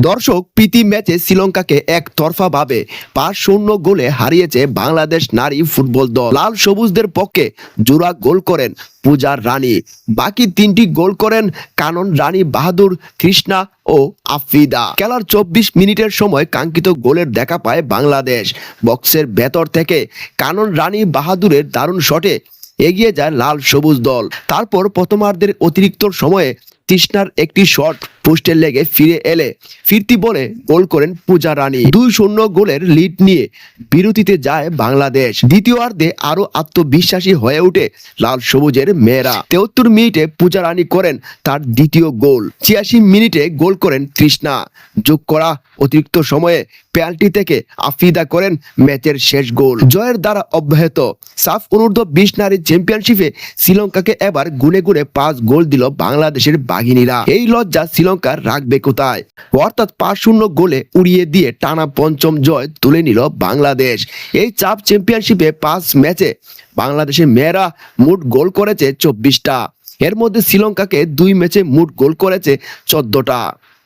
দর্শক প্রীতি ম্যাচে শ্রীলঙ্কাকে এক তরফা ভাবে পাঁচ শূন্য গোলে হারিয়েছে বাংলাদেশ নারী ফুটবল দল। লাল সবুজদের পক্ষে জোড়া গোল করেন পূজার রানী। বাকি তিনটি গোল করেন কানন রানী বাহাদুর, কৃষ্ণা ও আফ্রিদা। খেলার চব্বিশ মিনিটের সময় কাঙ্ক্ষিত গোলের দেখা পায় বাংলাদেশ। বক্সের ভেতর থেকে কানন রানী বাহাদুরের দারুণ শটে এগিয়ে যায় লাল সবুজ দল। তারপর প্রথমার্ধের অতিরিক্ত সময়ে তৃষ্ণার একটি শট পোস্টে লেগে ফিরে এলে ফিরতি বলে গোল করেন পূজা রানী। দুই শূন্য গোলের লিড নিয়ে বিরতিতে যায় বাংলাদেশ। দ্বিতীয়ার্ধে আরও আত্মবিশ্বাসী হয়ে ওঠে লাল সবুজের মেয়েরা। তেহত্তর মিনিটে পূজা রানী করেন তার দ্বিতীয় গোল। ছিয়াশি মিনিটে গোল করেন তৃষ্ণা। যোগ করা অতিরিক্ত সময়ে পেনাল্টি থেকে আফিদা করেন ম্যাচের শেষ গোল। জয়ের দ্বারা অব্যাহত। সাফ অনূর্ধ্ব বিশ নারী চ্যাম্পিয়নশিপে শ্রীলঙ্কাকে এবার গুনে গুনে পাঁচ গোল দিল বাংলাদেশের বাঘিনীরা। এই লজ্জা শ্রীলঙ্কার রাখবে কোথায়? অর্থাৎ পাঁচ শূন্য গোলে উড়িয়ে দিয়ে টানা পঞ্চম জয় তুলে নিল বাংলাদেশ। এই চাপ চ্যাম্পিয়নশিপে পাঁচ ম্যাচে বাংলাদেশের মেয়েরা মোট গোল করেছে চব্বিশটা। এর মধ্যে শ্রীলঙ্কাকে দুই ম্যাচে মোট গোল করেছে চোদ্দটা।